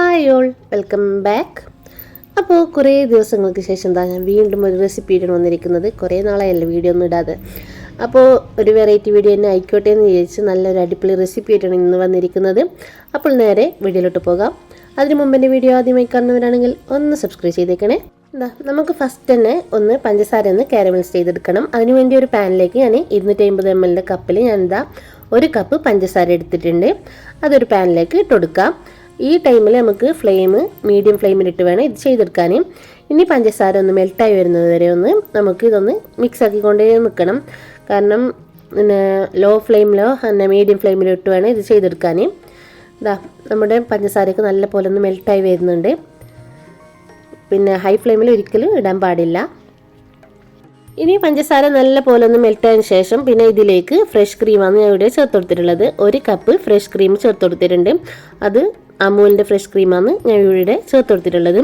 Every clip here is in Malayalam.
ഹായ് ഓൾ വെൽക്കം ബാക്ക് അപ്പോൾ കുറേ ദിവസങ്ങൾക്ക് ശേഷം എന്താ ഞാൻ വീണ്ടും ഒരു റെസിപ്പി ഇടാൻ വന്നിരിക്കുന്നത്. കുറേ നാളായല്ലോ വീഡിയോ ഒന്നും ഇടാതെ. അപ്പോൾ ഒരു വെറൈറ്റി വീഡിയോ തന്നെ ആയിക്കോട്ടെ എന്ന് വിചാരിച്ച് നല്ലൊരു അടിപൊളി റെസിപ്പി ആയിട്ടാണ് ഇന്ന് വന്നിരിക്കുന്നത്. അപ്പോൾ നേരെ വീഡിയോയിലോട്ട് പോകാം. അതിന് മുമ്പ് എന്റെ വീഡിയോ ആദ്യമായി കാണുന്നവരാണെങ്കിൽ ഒന്ന് സബ്സ്ക്രൈബ് ചെയ്തേക്കണേ. എന്താ നമുക്ക് ഫസ്റ്റ് തന്നെ ഒന്ന് പഞ്ചസാര ഒന്ന് കാരമൽസ് ചെയ്തെടുക്കണം. അതിനുവേണ്ടി ഒരു പാനിലേക്ക് ഞാൻ ഇരുന്നൂറ്റി അമ്പത് എം എല്ലിന്റെ കപ്പിൽ ഞാൻ എന്താ ഒരു കപ്പ് പഞ്ചസാര എടുത്തിട്ടുണ്ട്. അതൊരു പാനിലേക്ക് ഇട്ട് കൊടുക്കാം. ഈ ടൈമിൽ നമുക്ക് ഫ്ലെയിം മീഡിയം ഫ്ലെയിമിലിട്ട് വേണം ഇത് ചെയ്തെടുക്കാൻ ഇനി പഞ്ചസാര ഒന്ന് മെൽട്ടായി വരുന്നത് വരെ ഒന്ന് നമുക്ക് ഇതൊന്ന് മിക്സ് ആക്കിക്കൊണ്ടേ നിൽക്കണം കാരണം പിന്നെ ലോ ഫ്ലെയിമിലോ പിന്നെ മീഡിയം ഫ്ലെയിമിലോ ഇട്ട് വേണം ഇത് ചെയ്തെടുക്കാൻ ഇതാ നമ്മുടെ പഞ്ചസാരയൊക്കെ നല്ല പോലെ ഒന്ന് മെൽട്ടായി വരുന്നുണ്ട്. പിന്നെ ഹൈ ഫ്ലെയിമിൽ ഒരിക്കലും ഇടാൻ പാടില്ല. ഇനി പഞ്ചസാര നല്ല പോലെ ഒന്ന് മെൽട്ടായതിനു ശേഷം പിന്നെ ഇതിലേക്ക് ഫ്രഷ് ക്രീമാണ് ഞാൻ ഇവിടെ ചേർത്ത് കൊടുത്തിട്ടുള്ളത് ഒരു കപ്പ് ഫ്രഷ് ക്രീം ചേർത്ത് കൊടുത്തിട്ടുണ്ട് അത് അമൂലിന്റെ ഫ്രഷ് ക്രീമാണ് ഞാൻ ഇവിടെ ചേർത്ത് കൊടുത്തിട്ടുള്ളത്.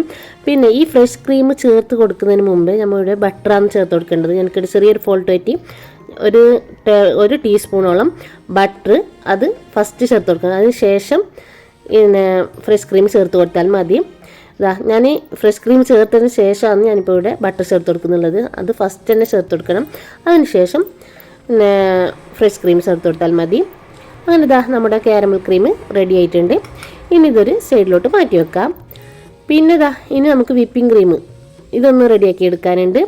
പിന്നെ ഈ ഫ്രഷ് ക്രീം ചേർത്ത് കൊടുക്കുന്നതിന് മുമ്പ് നമ്മളിവിടെ ബട്ടറാണ് ചേർത്ത് കൊടുക്കേണ്ടത്. ഞങ്ങൾക്കൊരു ചെറിയൊരു ഫോൾട്ട് പറ്റി. ഒരു ഒരു ടീസ്പൂണോളം ബട്ടർ അത് ഫസ്റ്റ് ചേർത്ത് കൊടുക്കണം. അതിന് ശേഷം പിന്നെ ഫ്രഷ് ക്രീം ചേർത്ത് കൊടുത്താൽ മതി. ഇതാ ഞാൻ ഫ്രഷ് ക്രീം ചേർത്തതിന് ശേഷമാണ് ഞാനിപ്പോൾ ഇവിടെ ബട്ടർ ചേർത്ത് കൊടുക്കുന്നുള്ളത്. അത് ഫസ്റ്റ് തന്നെ ചേർത്ത് കൊടുക്കണം. അതിന് ശേഷം പിന്നെ ഫ്രഷ് ക്രീം ചേർത്ത് കൊടുത്താൽ മതി. അങ്ങനെ ഇതാ നമ്മുടെ കാരമൽ ക്രീം റെഡി ആയിട്ടുണ്ട്. ഇനി ഇതൊരു സൈഡിലോട്ട് മാറ്റി വെക്കാം. പിന്നെ ഇതാ ഇനി നമുക്ക് വിപ്പിംഗ് ക്രീം ഇതൊന്ന് റെഡിയാക്കി എടുക്കാനുണ്ട്.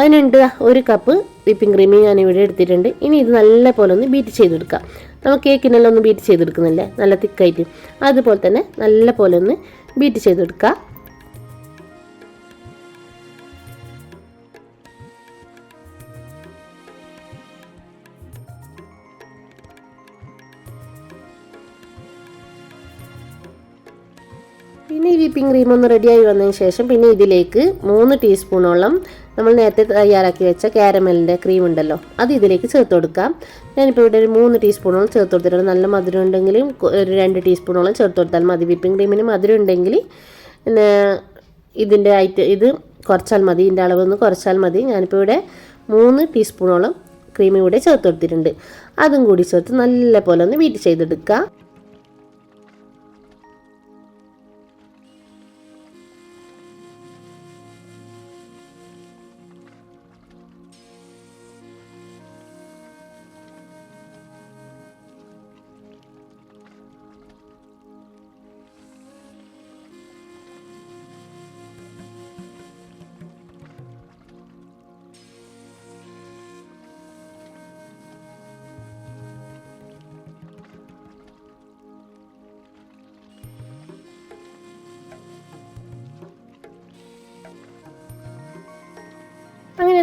അതിനുണ്ട് ഒരു കപ്പ് വിപ്പിംഗ് ക്രീം ഞാൻ ഇവിടെ എടുത്തിട്ടുണ്ട്. ഇനി ഇത് നല്ല പോലെ ഒന്ന് ബീറ്റ് ചെയ്തെടുക്കാം. നമ്മൾ കേക്കിനെല്ലാം ഒന്ന് ബീറ്റ് ചെയ്തെടുക്കുന്നില്ലേ. നല്ല തിക്കായിട്ട് അതുപോലെ തന്നെ നല്ല പോലെ ഒന്ന് ബീറ്റ് ചെയ്തെടുക്കുക പിന്നെ ഈ വിപ്പിംഗ് ക്രീം ഒന്ന് റെഡിയായി വന്നതിന് ശേഷം പിന്നെ ഇതിലേക്ക് മൂന്ന് ടീസ്പൂണോളം നമ്മൾ നേരത്തെ തയ്യാറാക്കി വെച്ച കാരമലിന്റെ ക്രീം ഉണ്ടല്ലോ അത് ഇതിലേക്ക് ചേർത്ത് കൊടുക്കാം. ഞാനിപ്പോൾ ഇവിടെ ഒരു മൂന്ന് ടീസ്പൂണോളം ചേർത്ത് കൊടുത്തിട്ടുണ്ട്. നല്ല മധുരം ഉണ്ടെങ്കിലും ഒരു രണ്ട് ടീസ്പൂണോളം ചേർത്ത് കൊടുത്താൽ മതി. വിപ്പിംഗ് ക്രീമിന് മധുരം ഉണ്ടെങ്കിൽ പിന്നെ ഇതിന്റെ ഐറ്റം ഇത് കുറച്ചാൽ മതി. ഇതിന്റെ അളവ് ഒന്ന് കുറച്ചാൽ മതി. ഞാനിപ്പോൾ ഇവിടെ മൂന്ന് ടീസ്പൂണോളം ക്രീം ഇവിടെ ചേർത്ത് കൊടുത്തിട്ടുണ്ട്. അതും കൂടി ചേർത്ത് നല്ല പോലെ ഒന്ന് വീറ്റ് ചെയ്തെടുക്കുക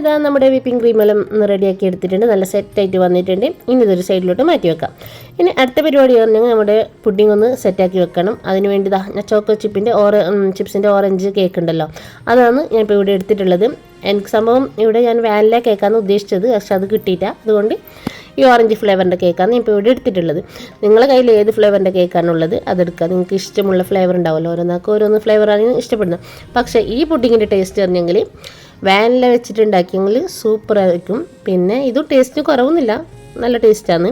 ഇതാ നമ്മുടെ വിപ്പിംഗ് ക്രീമെല്ലാം റെഡിയാക്കി എടുത്തിട്ടുണ്ട്. നല്ല സെറ്റായിട്ട് വന്നിട്ടുണ്ട്. ഇനി ഇതൊരു സൈഡിലോട്ട് മാറ്റി വെക്കാം. ഇനി അടുത്ത പരിപാടി പറഞ്ഞാൽ നമ്മുടെ പുഡിംഗ് ഒന്ന് സെറ്റാക്കി വെക്കണം. അതിന് വേണ്ടി ഇതാ ഞാൻ ചോക്കോ ചിപ്പിന്റെ ഓറ ചിപ്സിന്റെ ഓറഞ്ച് കേക്ക് ഉണ്ടല്ലോ. അതാണ് ഞാൻ ഇപ്പോൾ ഇവിടെ എടുത്തിട്ടുള്ളത്. എനിക്ക് സംഭവം ഇവിടെ ഞാൻ വാനില കേക്കാണ് ഉദ്ദേശിച്ചത്. പക്ഷെ അത് കിട്ടിയില്ല. അതുകൊണ്ട് ഈ ഓറഞ്ച് ഫ്ലേവറിന്റെ കേക്കാണ് ഇപ്പോൾ ഇവിടെ എടുത്തിട്ടുള്ളത്. നിങ്ങളുടെ കയ്യിൽ ഏത് ഫ്ലേവറിന്റെ കേക്കാണുള്ളത് അതെടുക്കുക നിങ്ങൾക്ക് ഇഷ്ടമുള്ള ഫ്ലേവർ ഉണ്ടാവുമല്ലോ. ഓരോന്നാൾക്ക് ഓരോന്ന് ഫ്ലേവറാണ് ഇഷ്ടപ്പെടുന്നത്. പക്ഷേ ഈ പുഡിങ്ങിന്റെ ടേസ്റ്റ് പറഞ്ഞെങ്കിൽ വാനില വെച്ചിട്ടുണ്ടാക്കിയെങ്കിൽ സൂപ്പറായിരിക്കും പിന്നെ ഇത് ടേസ്റ്റ് കുറവൊന്നുമില്ല. നല്ല ടേസ്റ്റാണ്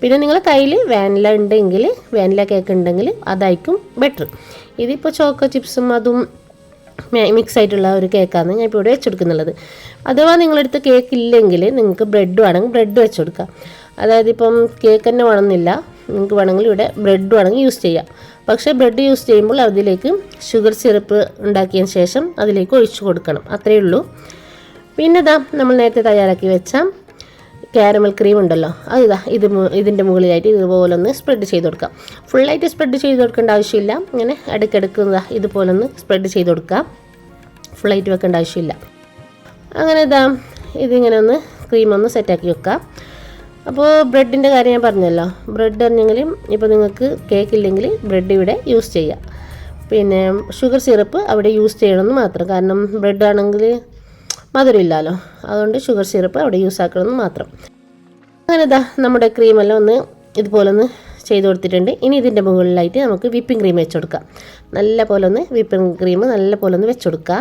പിന്നെ നിങ്ങൾ കയ്യിൽ വാനില ഉണ്ടെങ്കിൽ വാനില കേക്ക് ഉണ്ടെങ്കിൽ അതായിരിക്കും ബെറ്റർ ഇതിപ്പോൾ ചോക്കോ ചിപ്സും അതും മിക്സ് ആയിട്ടുള്ള ഒരു കേക്കാണ് ഞാൻ ഇപ്പോൾ ഇവിടെ വെച്ചെടുക്കുന്നുള്ളത്. അഥവാ നിങ്ങളടുത്ത് കേക്ക് ഇല്ലെങ്കിൽ നിങ്ങൾക്ക് ബ്രെഡ് വേണമെങ്കിൽ ബ്രെഡ് വെച്ച് കൊടുക്കാം അതായത് ഇപ്പം കേക്ക് തന്നെ വേണമെന്നില്ല. നിങ്ങൾക്ക് വേണമെങ്കിൽ ഇവിടെ ബ്രെഡ് വേണമെങ്കിൽ യൂസ് ചെയ്യാം. പക്ഷേ ബ്രെഡ് യൂസ് ചെയ്യുമ്പോൾ അതിലേക്ക് ഷുഗർ സിറപ്പ് ഉണ്ടാക്കിയ ശേഷം അതിലേക്ക് ഒഴിച്ചു കൊടുക്കണം. അത്രയേ ഉള്ളൂ. പിന്നെ ഇതാ നമ്മൾ നേരത്തെ തയ്യാറാക്കി വെച്ച കാരമൽ ക്രീം ഉണ്ടല്ലോ. അത് ഇതാ ഇത് ഇതിന്റെ മുകളിലായിട്ട് ഇതുപോലെ ഒന്ന് സ്പ്രെഡ് ചെയ്ത് കൊടുക്കാം. ഫുള്ളായിട്ട് സ്പ്രെഡ് ചെയ്ത് കൊടുക്കേണ്ട ആവശ്യമില്ല. ഇങ്ങനെ ഇടയ്ക്കിടയ്ക്ക് ഇതുപോലെ ഒന്ന് സ്പ്രെഡ് ചെയ്ത് കൊടുക്കാം. ഫുള്ളായിട്ട് വെക്കേണ്ട ആവശ്യമില്ല. അങ്ങനെ ഇതാ ഇതിങ്ങനെ ഒന്ന് ക്രീം ഒന്ന് സെറ്റാക്കി വെക്കാം. അപ്പോൾ ബ്രെഡിന്റെ കാര്യം ഞാൻ പറഞ്ഞല്ലോ. ബ്രെഡ് പറഞ്ഞെങ്കിൽ ഇപ്പോൾ നിങ്ങൾക്ക് കേക്ക് ഇല്ലെങ്കിൽ ബ്രെഡ് ഇവിടെ യൂസ് ചെയ്യാം. പിന്നെ ഷുഗർ സിറപ്പ് അവിടെ യൂസ് ചെയ്യണമെന്ന് മാത്രം. കാരണം ബ്രെഡ് ആണെങ്കിൽ മധുരമില്ലല്ലോ അതുകൊണ്ട് ഷുഗർ സിറപ്പ് അവിടെ യൂസ് ആക്കണമെന്ന് മാത്രം. അങ്ങനെ ഇതാ നമ്മുടെ ക്രീമെല്ലാം ഒന്ന് ഇതുപോലെ ഒന്ന് ചെയ്ത് കൊടുത്തിട്ടുണ്ട്. ഇനി ഇതിന്റെ മുകളിലായിട്ട് നമുക്ക് വിപ്പിംഗ് ക്രീം വെച്ച് കൊടുക്കാം. നല്ല പോലെ ഒന്ന് വിപ്പിംഗ് ക്രീം നല്ല പോലെ ഒന്ന് വെച്ച് കൊടുക്കുക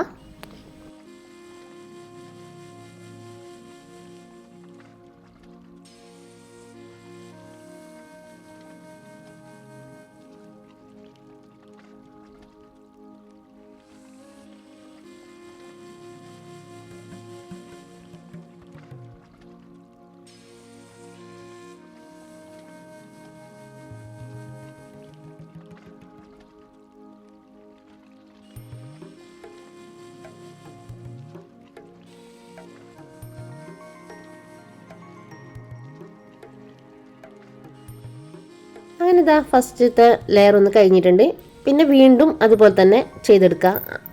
അങ്ങനെ ഇതാ ഫസ്റ്റത്തെ ലെയർ ഒന്ന് കഴിഞ്ഞിട്ടുണ്ട്. പിന്നെ വീണ്ടും അതുപോലെ തന്നെ ചെയ്തെടുക്കുക.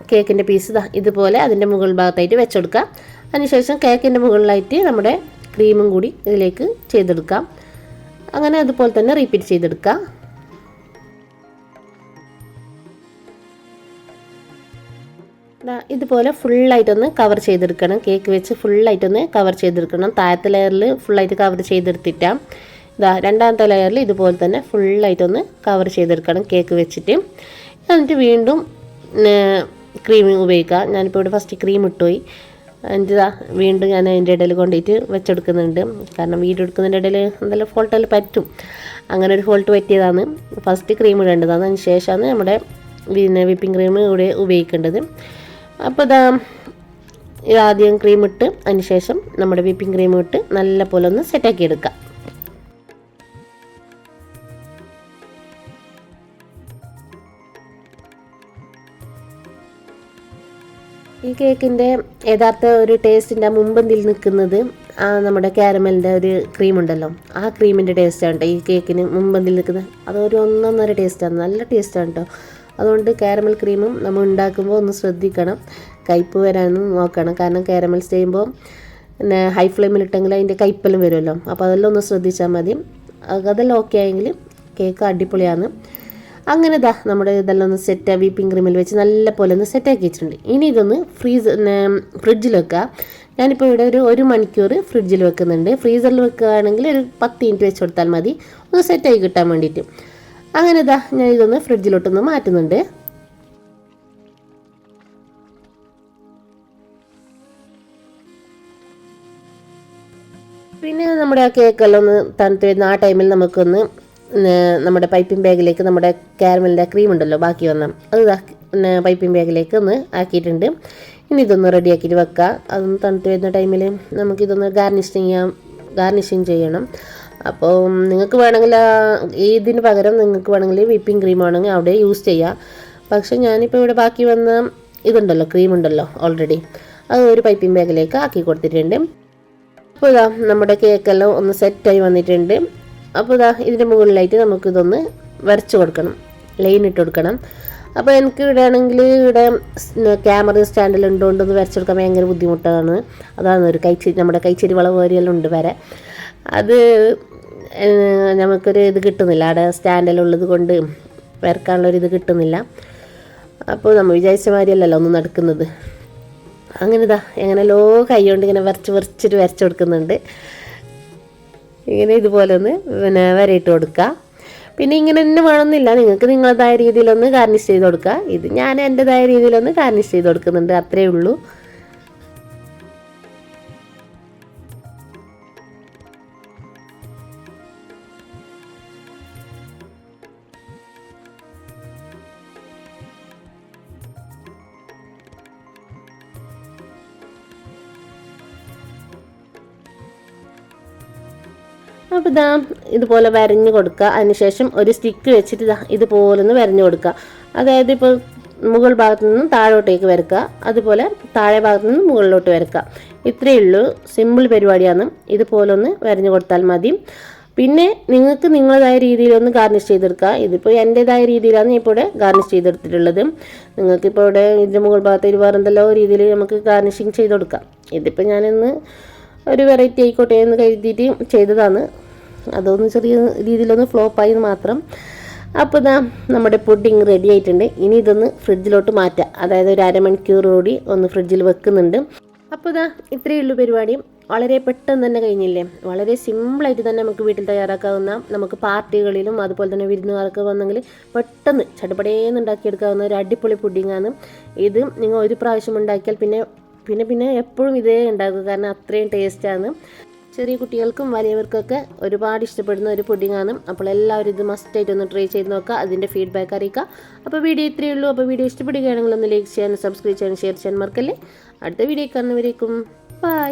കേക്കിന്റെ പീസ് ഇതാ ഇതുപോലെ അതിന്റെ മുകൾ ഭാഗത്തായിട്ട് വെച്ചെടുക്കുക. അതിനുശേഷം കേക്കിന്റെ മുകളിലായിട്ട് നമ്മുടെ ക്രീമും കൂടി ഇതിലേക്ക് ചെയ്തെടുക്കാം അങ്ങനെ അതുപോലെ തന്നെ റിപ്പീറ്റ് ചെയ്തെടുക്കുക. ഇതുപോലെ ഫുള്ളായിട്ടൊന്ന് കവർ ചെയ്തെടുക്കണം. കേക്ക് വെച്ച് ഫുള്ളായിട്ടൊന്ന് കവർ ചെയ്തെടുക്കണം. താഴത്തെ ലെയറിൽ ഫുള്ളായിട്ട് കവർ ചെയ്തെടുത്തിട്ടാണ് ഇതാ രണ്ടാമത്തെ ലെയറിൽ ഇതുപോലെ തന്നെ ഫുള്ളായിട്ടൊന്ന് കവർ ചെയ്തെടുക്കണം കേക്ക് വെച്ചിട്ട്. എന്നിട്ട് വീണ്ടും ക്രീം ഉപയോഗിക്കുക. ഞാനിപ്പോൾ ഇവിടെ ഫസ്റ്റ് ക്രീം ഇട്ടുപോയി. എന്നിട്ട് വീണ്ടും ഞാൻ അതിന്റെ ഇടയിൽ കൊണ്ടുപോയിട്ട് വെച്ചെടുക്കുന്നുണ്ട്. കാരണം വീട് എടുക്കുന്നതിന്റെ ഇടയിൽ എന്തെല്ലാം ഫോൾട്ടെല്ലാം പറ്റും. അങ്ങനെ ഒരു ഫോൾട്ട് പറ്റിയതാണ്. ഫസ്റ്റ് ക്രീം ഇടേണ്ടതാണ് അതിന് ശേഷമാണ് നമ്മുടെ പിന്നെ വിപ്പിംഗ് ക്രീം ഇവിടെ ഉപയോഗിക്കേണ്ടത്. അപ്പോൾ ഇത് ആദ്യം ക്രീം ഇട്ട് അതിന് ശേഷം നമ്മുടെ വിപ്പിംഗ് ക്രീം ഇട്ട് നല്ല പോലെ ഒന്ന് സെറ്റാക്കി എടുക്കാം ഈ കേക്കിന്റെ യഥാർത്ഥ ഒരു ടേസ്റ്റിന്റെ മുമ്പന്തിൽ നിൽക്കുന്നത് ആ നമ്മുടെ കാരമലിന്റെ ഒരു ക്രീം ഉണ്ടല്ലോ. ആ ക്രീമിന്റെ ടേസ്റ്റാണ് കേട്ടോ ഈ കേക്കിന് മുമ്പന്തിൽ നിൽക്കുന്നത്. അതൊരു ഒന്നൊന്നര ടേസ്റ്റാണ് നല്ല ടേസ്റ്റാണ് കേട്ടോ അതുകൊണ്ട് കാരമൽ ക്രീമും നമ്മൾ ഉണ്ടാക്കുമ്പോൾ ഒന്ന് ശ്രദ്ധിക്കണം. കയ്പ്പ് വരാനും നോക്കണം. കാരണം കാരമൽസ് ചെയ്യുമ്പോൾ പിന്നെ ഹൈ ഫ്ലെയിമിൽ ഇട്ടെങ്കിൽ അതിന്റെ കയ്പ്പെല്ലാം വരുമല്ലോ. അപ്പോൾ അതെല്ലാം ഒന്ന് ശ്രദ്ധിച്ചാൽ മതി. അതെല്ലാം ഓക്കെ ആയെങ്കിൽ കേക്ക് അടിപൊളിയാണ്. അങ്ങനെ ഇതാ നമ്മുടെ ഇതെല്ലാം ഒന്ന് സെറ്റ് വീപ്പിംഗ് ക്രീമിൽ വെച്ച് നല്ല പോലെ ഒന്ന് സെറ്റാക്കി വെച്ചിട്ടുണ്ട്. ഇനി ഇതൊന്ന് ഫ്രീസ് ഫ്രിഡ്ജിൽ വെക്കുക ഞാനിപ്പോൾ ഇവിടെ ഒരു ഒരു മണിക്കൂർ ഫ്രിഡ്ജിൽ വെക്കുന്നുണ്ട്. ഫ്രീസറിൽ വെക്കുകയാണെങ്കിൽ ഒരു പത്ത് മിനിറ്റ് വെച്ച് കൊടുത്താൽ മതി. ഒന്ന് സെറ്റായി കിട്ടാൻ വേണ്ടിയിട്ട്. അങ്ങനെ ഇതാ ഞാൻ ഇതൊന്ന് ഫ്രിഡ്ജിലോട്ടൊന്ന് മാറ്റുന്നുണ്ട്. പിന്നെ നമ്മുടെ ആ കേക്കെല്ലാം ഒന്ന് തണുത്ത് വരുന്ന ആ ടൈമിൽ നമുക്കൊന്ന് നമ്മുടെ പൈപ്പിംഗ് ബാഗിലേക്ക് നമ്മുടെ കാരമലിന്റെ ക്രീം ഉണ്ടല്ലോ ബാക്കി വന്ന അത് പൈപ്പിംഗ് ബാഗിലേക്ക് ഒന്ന് ആക്കിയിട്ടുണ്ട്. ഇനി ഇതൊന്ന് റെഡിയാക്കിയിട്ട് വെക്കുക അതൊന്ന് തണുത്ത് വരുന്ന ടൈമിൽ നമുക്കിതൊന്ന് ഗാർണിഷ് ചെയ്യാം ഗാർണിഷിങ് ചെയ്യണം. അപ്പോൾ നിങ്ങൾക്ക് വേണമെങ്കിൽ ഇതിന് പകരം നിങ്ങൾക്ക് വേണമെങ്കിൽ വിപ്പിംഗ് ക്രീം ആണെങ്കിൽ അവിടെ യൂസ് ചെയ്യാം. പക്ഷേ ഞാനിപ്പോൾ ഇവിടെ ബാക്കി വന്ന ഇതുണ്ടല്ലോ ക്രീം ഉണ്ടല്ലോ ഓൾറെഡി അത് ഒരു പൈപ്പിംഗ് ബാഗിലേക്ക് ആക്കി കൊടുത്തിട്ടുണ്ട്. അപ്പോൾ ഇതാ നമ്മുടെ കേക്കെല്ലാം ഒന്ന് സെറ്റായി വന്നിട്ടുണ്ട്. അപ്പോൾ ഇതാ ഇതിന്റെ മുകളിലായിട്ട് നമുക്കിതൊന്ന് വരച്ച് കൊടുക്കണം. ലൈൻ ഇട്ട് കൊടുക്കണം. അപ്പോൾ എനിക്ക് ഇവിടെ ആണെങ്കിൽ ഇവിടെ ക്യാമറ സ്റ്റാൻഡിൽ ഉണ്ടോണ്ടൊന്ന് വരച്ചെടുക്കാൻ ഭയങ്കര ബുദ്ധിമുട്ടാണ്. അതാണ് ഒരു കൈച്ചി നമ്മുടെ കൈച്ചേരി വളവ് വരെയെല്ലാം ഉണ്ട് വരെ. അത് നമുക്കൊരു ഇത് കിട്ടുന്നില്ല. അവിടെ സ്റ്റാൻഡിലുള്ളത് കൊണ്ട് വരക്കാനുള്ളൊരു ഇത് കിട്ടുന്നില്ല. അപ്പോൾ നമ്മൾ വിചാരിച്ച മാതിരിയല്ലല്ലോ ഒന്ന് നടക്കുന്നത്. അങ്ങനെ ഇതാ എങ്ങനെ ലോ കൈ കൊണ്ട് ഇങ്ങനെ വരച്ച് വരച്ചിട്ട് വരച്ച് കൊടുക്കുന്നുണ്ട്. ഇങ്ങനെ ഇതുപോലെ ഒന്ന് പിന്നെ വരയിട്ട് കൊടുക്കുക പിന്നെ ഇങ്ങനെ തന്നെ വേണമെന്നില്ല. നിങ്ങൾക്ക് നിങ്ങളതായ രീതിയിലൊന്ന് ഗാർണിഷ് ചെയ്ത് കൊടുക്കുക ഇത് ഞാൻ എന്റെതായ രീതിയിലൊന്ന് ഗാർണിഷ് ചെയ്ത് കൊടുക്കുന്നുണ്ട്. അത്രയേ ഉള്ളൂ. അപ്പോൾ ഇതാ ഇതുപോലെ വരഞ്ഞ് കൊടുക്കുക. അതിനുശേഷം ഒരു സ്റ്റിക്ക് വെച്ചിട്ട് ഇതാ ഇതുപോലെ ഒന്ന് വരഞ്ഞ് കൊടുക്കുക. അതായത് ഇപ്പോൾ മുകൾ ഭാഗത്തു നിന്നും താഴോട്ടേക്ക് വരക്കുക. അതുപോലെ താഴെ ഭാഗത്തു നിന്നും മുകളിലോട്ട് വരക്കുക. ഇത്രയേ ഉള്ളൂ. സിമ്പിൾ പരിപാടിയാണ്. ഇതുപോലെ ഒന്ന് വരഞ്ഞു കൊടുത്താൽ മതി. പിന്നെ നിങ്ങൾക്ക് നിങ്ങളതായ രീതിയിലൊന്ന് ഗാർണിഷ് ചെയ്തെടുക്കുക. ഇതിപ്പോൾ എന്റെതായ രീതിയിലാണ് ഇപ്പോൾ ഇവിടെ ഗാർണിഷ് ചെയ്തെടുത്തിട്ടുള്ളത്. നിങ്ങൾക്കിപ്പോൾ ഇവിടെ ഇതിന്റെ മുകൾ ഭാഗത്ത് വേറെ എന്തെല്ലോ രീതിയിൽ നമുക്ക് ഗാർണിഷിങ് ചെയ്ത് കൊടുക്കാം. ഇതിപ്പോൾ ഞാനിന്ന് ഒരു വെറൈറ്റി ആയിക്കോട്ടെ എന്ന് കരുതിയിട്ട് ചെയ്തതാണ്. അതൊന്ന് ചെറിയ രീതിയിലൊന്ന് ഫ്ലോപ്പായി മാത്രം. അപ്പോൾ ഇതാ നമ്മുടെ പുഡിങ് റെഡി ആയിട്ടുണ്ട്. ഇനി ഇതൊന്ന് ഫ്രിഡ്ജിലോട്ട് മാറ്റാം. അതായത് ഒരു അരമണിക്കൂർ കൂടി ഒന്ന് ഫ്രിഡ്ജിൽ വെക്കുന്നുണ്ട്. അപ്പോൾ ഇതാ ഇത്രയേ ഉള്ളൂ പരിപാടി. വളരെ പെട്ടെന്ന് തന്നെ കഴിഞ്ഞില്ലേ? വളരെ സിമ്പിളായിട്ട് തന്നെ നമുക്ക് വീട്ടിൽ തയ്യാറാക്കാവുന്ന നമുക്ക് പാർട്ടികളിലും അതുപോലെ തന്നെ വിരുന്നുകാർക്ക് വന്നെങ്കിൽ പെട്ടെന്ന് ചടുപടേന്ന് ഉണ്ടാക്കിയെടുക്കാവുന്ന ഒരു അടിപൊളി പുഡിങ്ങാണ് ഇത് നിങ്ങൾ ഒരു പ്രാവശ്യം ഉണ്ടാക്കിയാൽ പിന്നെ പിന്നെ പിന്നെ എപ്പോഴും ഇതേ ഉണ്ടാക്കുക കാരണം അത്രയും ടേസ്റ്റാണ് ചെറിയ കുട്ടികൾക്കും വലിയവർക്കൊക്കെ ഒരുപാട് ഇഷ്ടപ്പെടുന്ന ഒരു പുഡിങ്ങാണ് അപ്പോൾ എല്ലാവരും ഇത് മസ്റ്റായിട്ട് ഒന്ന് ട്രൈ ചെയ്ത് നോക്കുക. അതിന്റെ ഫീഡ്ബാക്ക് അറിയിക്കുക. അപ്പോൾ വീഡിയോ ഇത്രയേ ഉള്ളൂ. അപ്പോൾ വീഡിയോ ഇഷ്ടപ്പെടുകയാണെങ്കിൽ ഒന്ന് ലൈക്ക് ചെയ്യാനും സബ്സ്ക്രൈബ് ചെയ്യാനും ഷെയർ ചെയ്യാൻ മറക്കല്ലേ? അടുത്ത വീഡിയോ കാണുന്നവരേക്കും. ബൈ